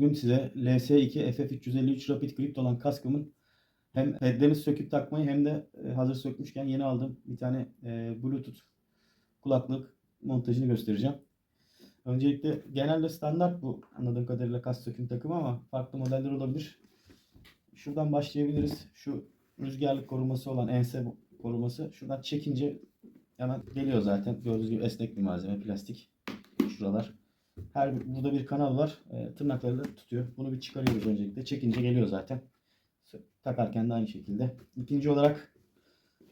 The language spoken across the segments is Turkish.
Bugün size LS2 FF353 Rapid Grip olan kaskımın hem pedlerini söküp takmayı hem de e, hazır sökmüşken yeni aldığım bir tane e, Bluetooth kulaklık montajını göstereceğim. Öncelikle genelde standart bu anladığım kadarıyla kask söküm takımı ama farklı modeller olabilir. Şuradan başlayabiliriz. Şu rüzgarlık koruması olan ense koruması şuradan çekince hemen geliyor zaten. Gördüğünüz gibi esnek bir malzeme plastik. Şuralar. Her burada bir kanal var. E, tırnaklarıyla tutuyor. Bunu bir çıkarıyoruz öncelikle. Çekince geliyor zaten. Takarken de aynı şekilde. İkinci olarak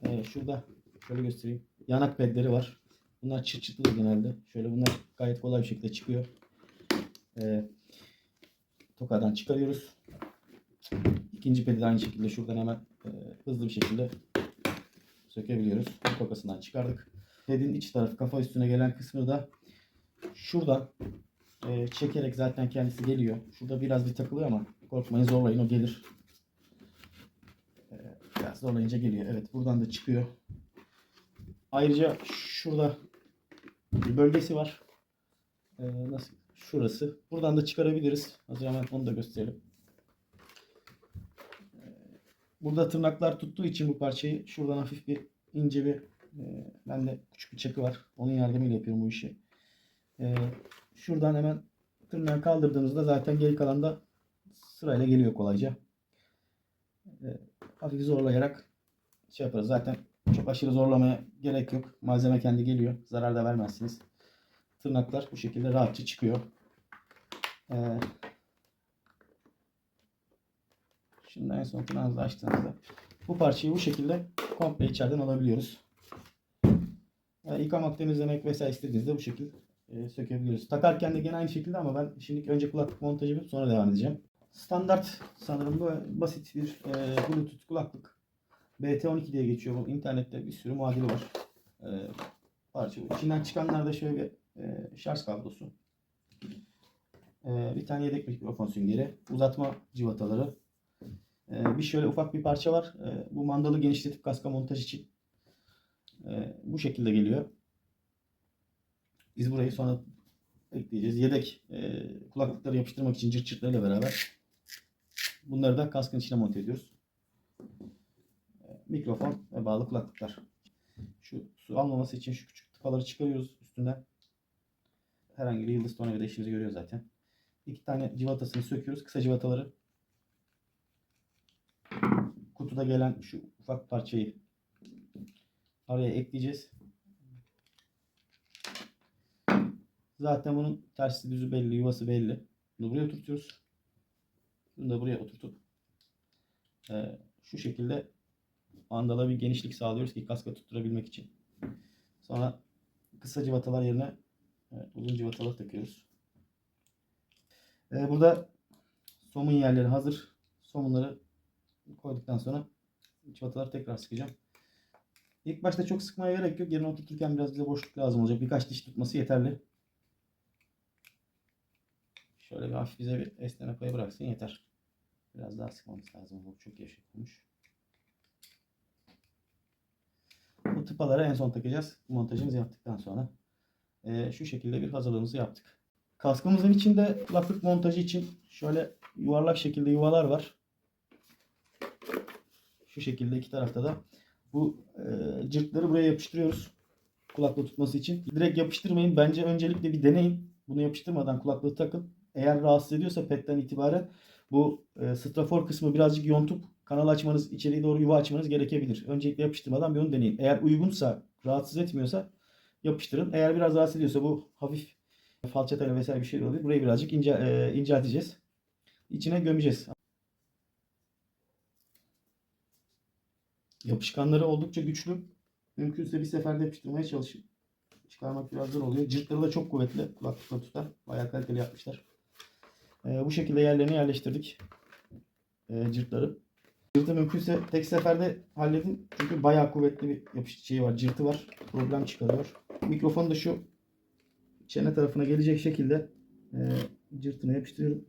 e, şurada şöyle göstereyim. Yanak pedleri var. Bunlar çıt çıtlı genelde. Şöyle bunlar gayet kolay bir şekilde çıkıyor. E, tokadan çıkarıyoruz. İkinci pedi aynı şekilde şuradan hemen e, hızlı bir şekilde sökebiliyoruz. Tokasından çıkardık. Pedin iç tarafı kafa üstüne gelen kısmı da şuradan e, çekerek zaten kendisi geliyor. Şurada biraz bir takılıyor ama korkmayın zorlayın o gelir. E, biraz zorlayınca geliyor. Evet buradan da çıkıyor. Ayrıca şurada bir bölgesi var. E, nasıl? Şurası. Buradan da çıkarabiliriz. Hazır hemen onu da gösterelim. E, Burada tırnaklar tuttuğu için bu parçayı şuradan hafif bir ince bir e, bende küçük bir çakı var. Onun yardımıyla yapıyorum bu işi. E, şuradan hemen tırnağı kaldırdığınızda zaten geri kalan da sırayla geliyor kolayca. E, hafif zorlayarak şey yaparız. Zaten çok aşırı zorlamaya gerek yok. Malzeme kendi geliyor. Zarar da vermezsiniz. Tırnaklar bu şekilde rahatça çıkıyor. E, şimdi en son tırnağınızı açtığınızda bu parçayı bu şekilde komple içeriden alabiliyoruz. Yani yıkamak, temizlemek vesaire istediğinizde bu şekilde e, sökebiliyoruz. Takarken de gene aynı şekilde ama ben şimdi önce kulaklık montajı yapıp sonra devam edeceğim. Standart sanırım bu basit bir e, Bluetooth kulaklık. BT12 diye geçiyor bu. İnternette bir sürü muadili var. E, parça. İçinden çıkanlarda şöyle bir e, şarj kablosu. E, bir tane yedek mikrofon süngeri. Uzatma civataları. E, bir şöyle ufak bir parça var. E, bu mandalı genişletip kaska montaj için. E, bu şekilde geliyor. Biz burayı sonra ekleyeceğiz. Yedek e, kulaklıkları yapıştırmak için cırt cırtlarıyla beraber bunları da kaskın içine monte ediyoruz. E, mikrofon ve bağlı kulaklıklar. Şu su almaması için şu küçük tıpaları çıkarıyoruz üstünden. Herhangi bir yıldız tornavida işimizi görüyor zaten. İki tane civatasını söküyoruz. Kısa civataları kutuda gelen şu ufak parçayı araya ekleyeceğiz. Zaten bunun tersi düzü belli, yuvası belli. Bunu buraya oturtuyoruz. Bunu da buraya oturtup e, şu şekilde mandala bir genişlik sağlıyoruz ki kaska tutturabilmek için. Sonra kısa civatalar yerine e, uzun civatalar takıyoruz. E, burada somun yerleri hazır. Somunları koyduktan sonra civataları tekrar sıkacağım. İlk başta çok sıkmaya gerek yok. Yerine oturturken biraz bize boşluk lazım olacak. Birkaç diş tutması yeterli. Şöyle bir hafif bize bir esneme payı bıraksın yeter. Biraz daha sıkmamız lazım. Bu çok gevşek olmuş. Bu tıpaları en son takacağız. Montajımızı yaptıktan sonra. Ee, şu şekilde bir hazırlığımızı yaptık. Kaskımızın içinde kulaklık montajı için şöyle yuvarlak şekilde yuvalar var. Şu şekilde iki tarafta da bu e, cırtları buraya yapıştırıyoruz. Kulaklığı tutması için. Direkt yapıştırmayın. Bence öncelikle bir deneyin. Bunu yapıştırmadan kulaklığı takın. Eğer rahatsız ediyorsa petten itibaren bu e, strafor kısmı birazcık yontup kanal açmanız, içeriye doğru yuva açmanız gerekebilir. Öncelikle yapıştırmadan bir onu deneyin. Eğer uygunsa, rahatsız etmiyorsa yapıştırın. Eğer biraz rahatsız ediyorsa bu hafif falçatayla vesaire bir şey olabilir. Burayı birazcık ince, e, incelteceğiz. İçine gömeceğiz. Yapışkanları oldukça güçlü. Mümkünse bir seferde yapıştırmaya çalışın. Çıkarmak biraz zor oluyor. Cırtları da çok kuvvetli. Kulaklıkla tutar. Bayağı kaliteli yapmışlar. Ee, bu şekilde yerlerine yerleştirdik. Ee, cırtları. Cırtı mümkünse tek seferde halledin. Çünkü bayağı kuvvetli bir yapış şeyi var. Cırtı var. Problem çıkarıyor. Mikrofonu da şu çene tarafına gelecek şekilde e, cırtına yapıştırıyorum.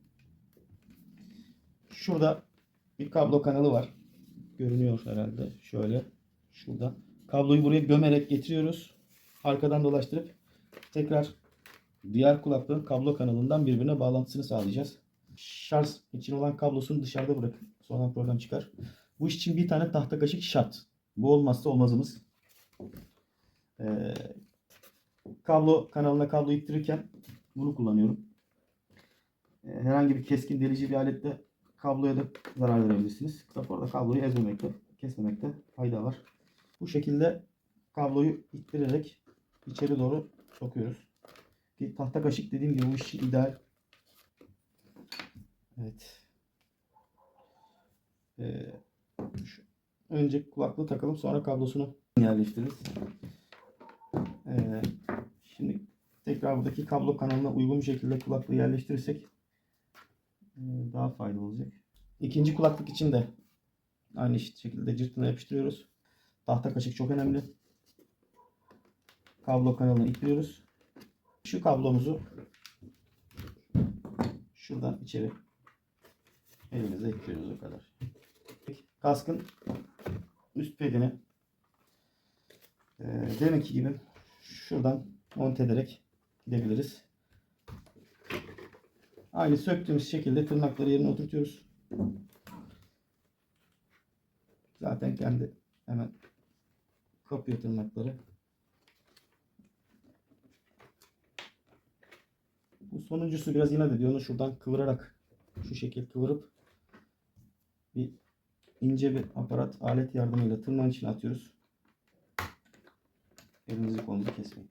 Şurada bir kablo kanalı var. Görünüyor herhalde. Şöyle. Şurada. Kabloyu buraya gömerek getiriyoruz. Arkadan dolaştırıp tekrar diğer kulaklığın kablo kanalından birbirine bağlantısını sağlayacağız. şarj için olan kablosunu dışarıda bırakın. Sonra problem çıkar. Bu iş için bir tane tahta kaşık şart. Bu olmazsa olmazımız. Ee, kablo kanalına kablo ittirirken bunu kullanıyorum. Ee, herhangi bir keskin delici bir aletle kabloya da zarar verebilirsiniz. Tabi orada kabloyu ezmemekte, kesmemekte fayda var. Bu şekilde kabloyu ittirerek içeri doğru sokuyoruz. Tahta kaşık dediğim gibi bu iş ideal. Evet. Ee, şu- önce kulaklığı takalım sonra kablosunu yerleştiririz. Ee, şimdi tekrar buradaki kablo kanalına uygun bir şekilde kulaklığı yerleştirirsek e, daha faydalı olacak. İkinci kulaklık için de aynı şekilde cırtına yapıştırıyoruz. Tahta kaşık çok önemli. Kablo kanalına itliyoruz. Şu kablomuzu şuradan içeri elimize itliyoruz o kadar. Kaskın üst pedini e, deminki gibi şuradan monte ederek gidebiliriz. Aynı söktüğümüz şekilde tırnakları yerine oturtuyoruz. Zaten kendi hemen kapıyor tırnakları. Bu sonuncusu biraz inat ediyor. Onu şuradan kıvırarak şu şekil kıvırıp bir ince bir aparat alet yardımıyla tırnağın içine atıyoruz. Elinizi kolunuzu kesmeyin.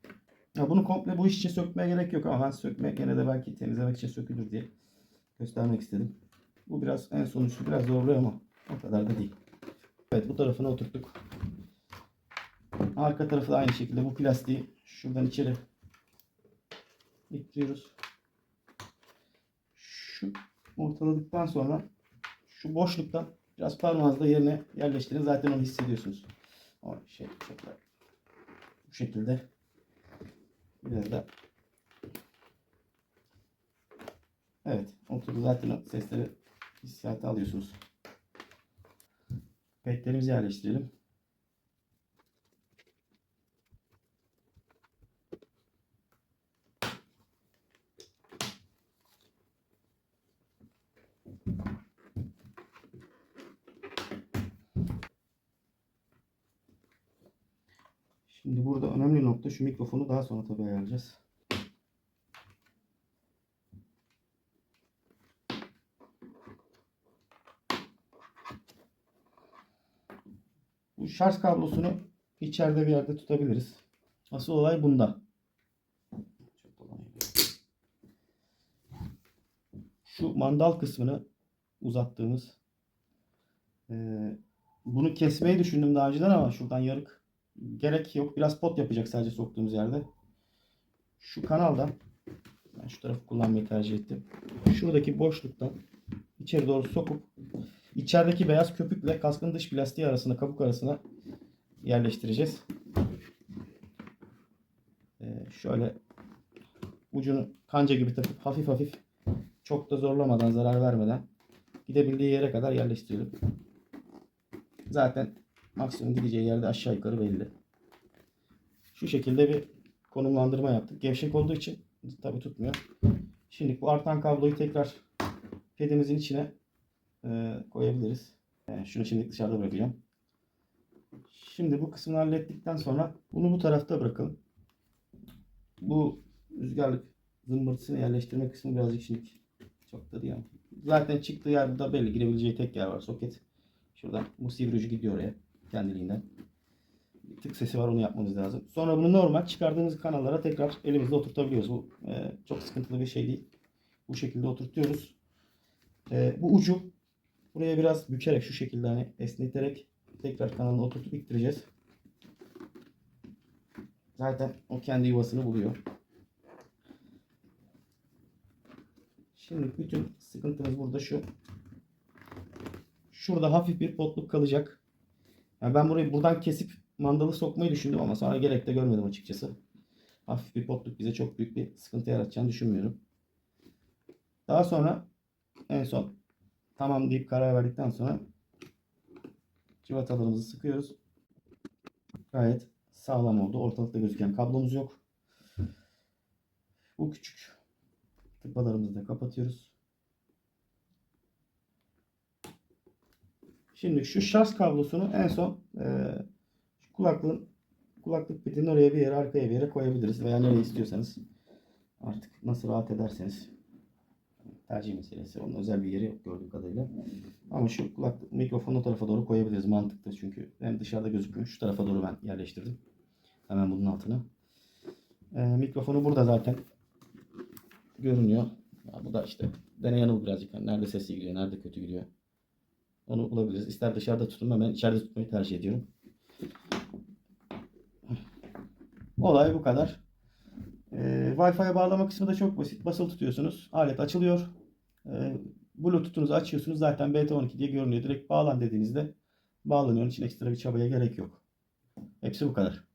Ya bunu komple bu iş için sökmeye gerek yok ama ben sökme gene de belki temizlemek için sökülür diye göstermek istedim. Bu biraz en sonuncusu biraz zorluyor ama o kadar da değil. Evet bu tarafına oturttuk. Arka tarafı da aynı şekilde bu plastiği şuradan içeri ittiriyoruz. Şu ortaladıktan sonra şu boşluktan biraz parmağınızla yerine yerleştirin. Zaten onu hissediyorsunuz. O şey şöyle bu şekilde biraz da Evet oturdu zaten o sesleri hissiyatı alıyorsunuz. Petlerimizi yerleştirelim. Şimdi burada önemli nokta şu mikrofonu daha sonra tabii ayarlayacağız. Bu şarj kablosunu içeride bir yerde tutabiliriz. Asıl olay bunda. Şu mandal kısmını uzattığımız eee, bunu kesmeyi düşündüm daha önceden ama şuradan yarık gerek yok. Biraz pot yapacak sadece soktuğumuz yerde. Şu kanaldan ben şu tarafı kullanmayı tercih ettim. Şuradaki boşluktan içeri doğru sokup içerideki beyaz köpükle kaskın dış plastiği arasına, kabuk arasına yerleştireceğiz. Ee, şöyle ucunu kanca gibi takıp hafif hafif çok da zorlamadan, zarar vermeden gidebildiği yere kadar yerleştirelim. Zaten maksimum gideceği yerde aşağı yukarı belli. Şu şekilde bir konumlandırma yaptık. Gevşek olduğu için tabi tutmuyor. Şimdi bu artan kabloyu tekrar pedimizin içine e, koyabiliriz. E, şunu şimdi dışarıda bırakacağım. Şimdi bu kısmını hallettikten sonra bunu bu tarafta bırakalım. Bu rüzgarlık zımbırtısını yerleştirme kısmı birazcık şimdi çok da ama. Zaten çıktığı yer burada belli. Girebileceği tek yer var. Soket. Şuradan bu sivri ucu gidiyor oraya. Kendiliğinden. Tık sesi var onu yapmamız lazım. Sonra bunu normal çıkardığımız kanallara tekrar elimizle oturtabiliyoruz. Bu e, çok sıkıntılı bir şey değil. Bu şekilde oturtuyoruz. E, bu ucu buraya biraz bükerek şu şekilde hani esneterek tekrar kanalına oturtup ittireceğiz. Zaten o kendi yuvasını buluyor. Şimdi bütün sıkıntımız burada şu. Şurada hafif bir potluk kalacak. Yani ben burayı buradan kesip mandalı sokmayı düşündüm ama sonra gerek de görmedim açıkçası. Hafif bir potluk bize çok büyük bir sıkıntı yaratacağını düşünmüyorum. Daha sonra en son tamam deyip karar verdikten sonra civatalarımızı sıkıyoruz. Gayet sağlam oldu. Ortalıkta gözüken kablomuz yok. Bu küçük tıpalarımızı da kapatıyoruz. Şimdi şu şarj kablosunu en son e, kulaklığın kulaklık bitinin oraya bir yere arkaya bir yere koyabiliriz veya nereye istiyorsanız artık nasıl rahat ederseniz tercih meselesi. Onun özel bir yeri yok gördüğüm kadarıyla. Ama şu kulaklık mikrofonu o tarafa doğru koyabiliriz. Mantıklı çünkü hem dışarıda gözükmüyor. Şu tarafa doğru ben yerleştirdim. Hemen bunun altına. Ee, mikrofonu burada zaten görünüyor. Ya bu da işte deney yanıl birazcık. Yani nerede sesli gidiyor, nerede kötü gidiyor. Onu bulabiliriz. İster dışarıda tutun ben içeride tutmayı tercih ediyorum. Olay bu kadar. Ee, Wi-Fi'ye bağlama kısmı da çok basit. Basılı tutuyorsunuz. Alet açılıyor. Ee, Bluetooth'unuzu açıyorsunuz. Zaten BT12 diye görünüyor. Direkt bağlan dediğinizde bağlanıyor. Onun için ekstra bir çabaya gerek yok. Hepsi bu kadar.